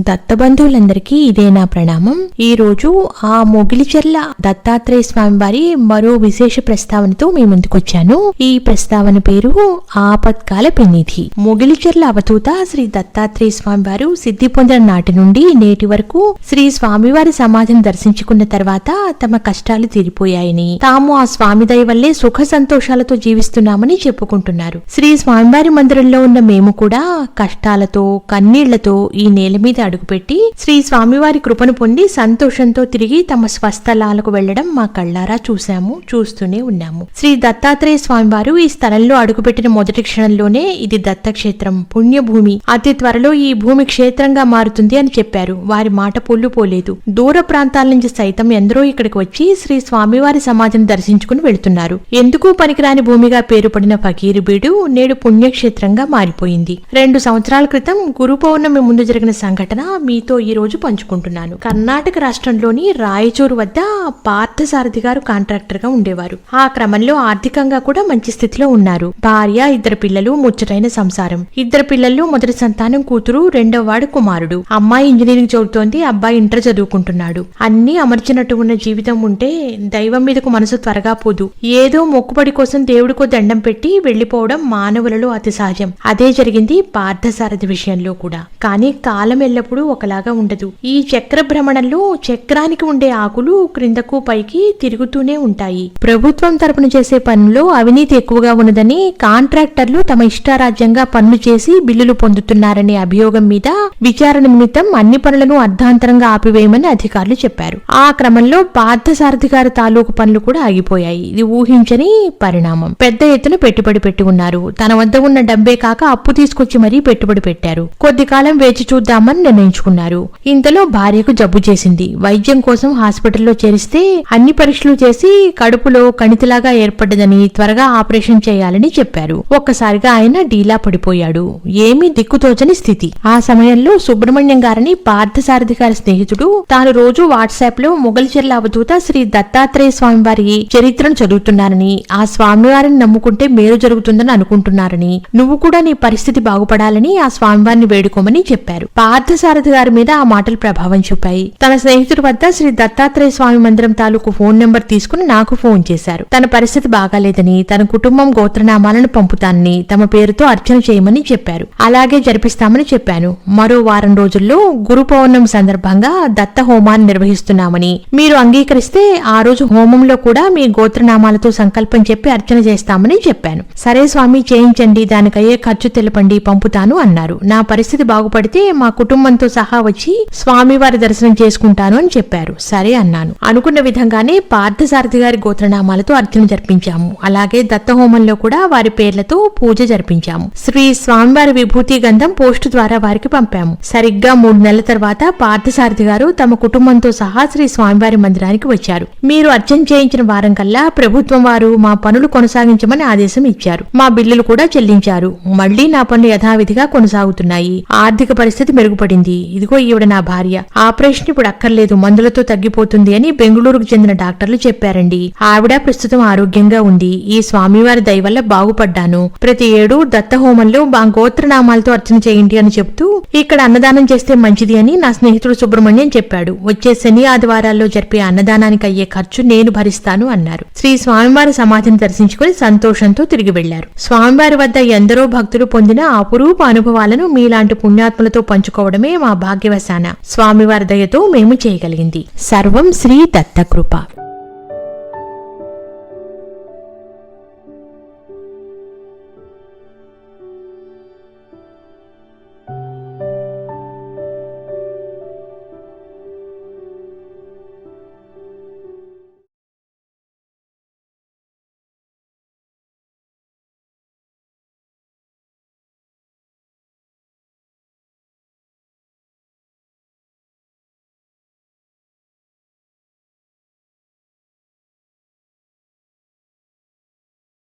దత్తబంధువులందరికీ ఇదే నా ప్రణామం. ఈ రోజు ఆ మొగిలిచెర్ల దత్తాత్రేయ స్వామి వారి మరో విశేష ప్రస్తావనతో మీ ముందుకొచ్చాను. ఈ ప్రస్తావన పేరు ఆపత్కాల పెన్నిధి. మొగిలిచెర్ల అవధూత శ్రీ దత్తాత్రేయ స్వామి వారు సిద్ధి పొందిన నాటి నుండి నేటి వరకు శ్రీ స్వామివారి సమాధిని దర్శించుకున్న తర్వాత తమ కష్టాలు తీరిపోయాయని తాము ఆ స్వామి దయ వల్లే సుఖ సంతోషాలతో జీవిస్తున్నామని చెప్పుకుంటున్నారు. శ్రీ స్వామివారి మందిరంలో ఉన్న మేము కూడా కష్టాలతో కన్నీళ్ళతో ఈ నేల మీద అడుగుపెట్టి శ్రీ స్వామివారి కృపను పొంది సంతోషంతో తిరిగి తమ స్వస్థలాలకు వెళ్ళడం మా కళ్ళారా చూశాము చూస్తూనే ఉన్నాము. శ్రీ దత్తాత్రేయ స్వామివారు ఈ స్థలంలో అడుగుపెట్టిన మొదటి క్షణంలోనే ఇది దత్తక్షేత్రం పుణ్యభూమి. అతి త్వరలో ఈ భూమి క్షేత్రంగా మారుతుంది అని చెప్పారు. వారి మాట పొల్లు పోలేదు. దూర ప్రాంతాల నుంచి సైతం ఎందరో ఇక్కడికి వచ్చి శ్రీ స్వామివారి సమాధిని దర్శించుకుని వెళ్తున్నారు. ఎందుకు పనికిరాని భూమిగా పేరు పడిన ఫకీరు బీడు నేడు పుణ్యక్షేత్రంగా మారిపోయింది. రెండు సంవత్సరాల క్రితం గురు పౌర్ణమి ముందు జరిగిన సంఘటన మీతో ఈ రోజు పంచుకుంటున్నాను. కర్ణాటక రాష్ట్రంలోని రాయచూరు వద్ద పార్థసారథి గారు కాంట్రాక్టర్గా ఉండేవారు. ఆ క్రమంలో ఆర్థికంగా కూడా మంచి స్థితిలో ఉన్నారు. భార్య ఇద్దరు పిల్లలు ముచ్చటైన సంసారం. ఇద్దరు పిల్లలు మొదటి సంతానం కూతురు రెండవ వాడు కుమారుడు. అమ్మాయి ఇంజనీరింగ్ చదువుతోంది అబ్బాయి ఇంటర్ చదువుకుంటున్నాడు. అన్ని అమర్చినట్టు ఉన్న జీవితం ఉంటే దైవం మీదకు మనసు త్వరగా పోదు. ఏదో మొక్కుబడి కోసం దేవుడికో దండం పెట్టి వెళ్ళిపోవడం మానవులలో అతి సహజం అదే జరిగింది పార్థసారథి విషయంలో కూడా. కానీ కాలం ఎల్లప్పుడూ ఒకలాగా ఉండదు. ఈ చక్ర భ్రమణంలో చక్రానికి ఉండే ఆకులు క్రిందకు పైకి తిరుగుతూనే ఉంటాయి. ప్రభుత్వం తరపున చేసే పనుల్లో అవినీతి ఎక్కువగా ఉన్నదని కాంట్రాక్టర్లు తమ ఇష్టారాజ్యంగా పనులు చేసి బిల్లులు పొందుతున్నారనే అభియోగం మీద విచారణ నిమిత్తం అన్ని పనులను అర్ధాంతరంగా ఆపివేయమని అధికారులు చెప్పారు. ఆ క్రమంలో పార్థసారథి గారి తాలూకు పనులు కూడా ఆగిపోయాయి. ఇది ఊహించని పరిణామం. పెద్ద ఎత్తున పెట్టుబడి పెట్టి ఉన్నారు తన వద్ద ఉన్న డబ్బే కాక అప్పు తీసుకొచ్చి మరీ పెట్టుబడి పెట్టారు. కొద్ది కాలం వేచి చూద్దామని నిర్ణయించుకున్నారు. ఇంతలో భార్యకు జబ్బు చేసింది. వైద్యం కోసం హాస్పిటల్లో చేరిస్తే అన్ని పరీక్షలు చేసి కడుపులో కణితిలాగా ఏర్పడ్డదని త్వరగా ఆపరేషన్ చేయాలని చెప్పారు. ఒక్కసారిగా ఆయన డీలా పడిపోయాడు. ఏమీ దిక్కుతోచని స్థితి. ఆ సమయంలో సుబ్రహ్మణ్యం గారిని పార్థసారథి గారి స్నేహితుడు తాను రోజు వాట్సాప్లో మొగల్చెర్ల అవధూత శ్రీ దత్తాత్రేయ స్వామి వారి చరిత్రను చదువుతున్నారని ఆ స్వామివారిని నమ్ముకుంటే మేలు జరుగుతుందని అనుకుంటున్నారని నువ్వు కూడా నీ పరిస్థితి బాగుపడాలని ఆ స్వామివారిని వేడుకోమని చెప్పారు. పార్థసారథి గారి మీద ఆ మాటలు ప్రభావం చూపాయి. తన స్నేహితుడి వద్ద శ్రీ దత్తాత్రేయ స్వామి మందిరం తాలూకు ఫోన్ నెంబర్ తీసుకుని నాకు ఫోన్ చేశారు. తన పరిస్థితి బాగాలేదని తన కుటుంబం గోత్రనామాలను పంపుతానని తమ పేరుతో అర్చన చేయమని చెప్పారు. అలాగే జరిపిస్తామని చెప్పాను. మరో వారం రోజుల్లో గురు పౌర్ణమి సందర్భంగా దత్త హోమాన్ని నిర్వహిస్తున్నామని మీరు అంగీకరిస్తే ఆ రోజు హోమంలో కూడా మీ గోత్రనామాలతో సంకల్పం చెప్పి అర్చన చేస్తామని చెప్పాను. సరే స్వామి చేయించండి దానికయ్యే ఖర్చు తెలపండి పంపుతాను అన్నారు. నా పరిస్థితి బాగుపడితే మా కుటుంబంతో సహా వచ్చి స్వామివారి దర్శనం చేసుకుంటాను అని చెప్పారు. సరే అన్నాను. అనుకున్న విధంగానే పార్థసారథి గారి గోత్రనామాలతో అర్చన జరిపించాము. అలాగే దత్తహోమంలో కూడా వారి పేర్లతో పూజ జరిపించాము. శ్రీ స్వామివారి విభూతి గంధం పోస్టు ద్వారా వారికి పంపాము. సరిగ్గా మూడు నెలల తర్వాత పార్థసారథి గారు తమ కుటుంబంతో సహా శ్రీ స్వామివారి మందిరానికి వచ్చారు. మీరు అర్చన చేయించిన వారం కల్లా ప్రభుత్వం వారు మా పనులు కొనసాగించమని ఆదేశం ఇచ్చారు. మా బిల్లులు కూడా చెల్లించారు. మళ్ళీ నా పనులు యథావిధిగా కొనసాగుతున్నాయి. ఆర్థిక పరిస్థితి మెరుగుపడింది. ఇదిగో ఈవిడ నా భార్య. ఆపరేషన్ ఇప్పుడు అక్కర్లేదు మందులతో తగ్గిపోతుంది అని బెంగళూరుకు చెందిన డాక్టర్లు చెప్పారండి. ఆవిడ ప్రస్తుతం ఆరోగ్యంగా ఉంది. ఈ స్వామివారి దయ వల్ల బాగుపడ్డాను. ప్రతి ఏడు దత్త హోమంలో మా గోత్రనామాలతో అర్చన చేయండి అని చెప్తూ ఇక్కడ అన్నదానం చేస్తే మంచిది అని నా స్నేహితుడు సుబ్రహ్మణ్యం చెప్పాడు. వచ్చే శని ఆదివారాల్లో జరిపే అన్నదానానికి అయ్యే ఖర్చు నేను భరిస్తాను అన్నారు. శ్రీ స్వామివారి సమాధిని దర్శించుకుని సంతోషంతో తిరిగి వెళ్ళారు స్వామివారి వద్ద ఎందరో భక్తులు పొందిన అపురూప అనుభవాలను మీలాంటి పుణ్యాత్ములతో పంచుకోవడమే మా భాగ్యవశాన. స్వామివారి దయతో మేము చేయగలిగింది. సర్వం శ్రీ దత్తకృప.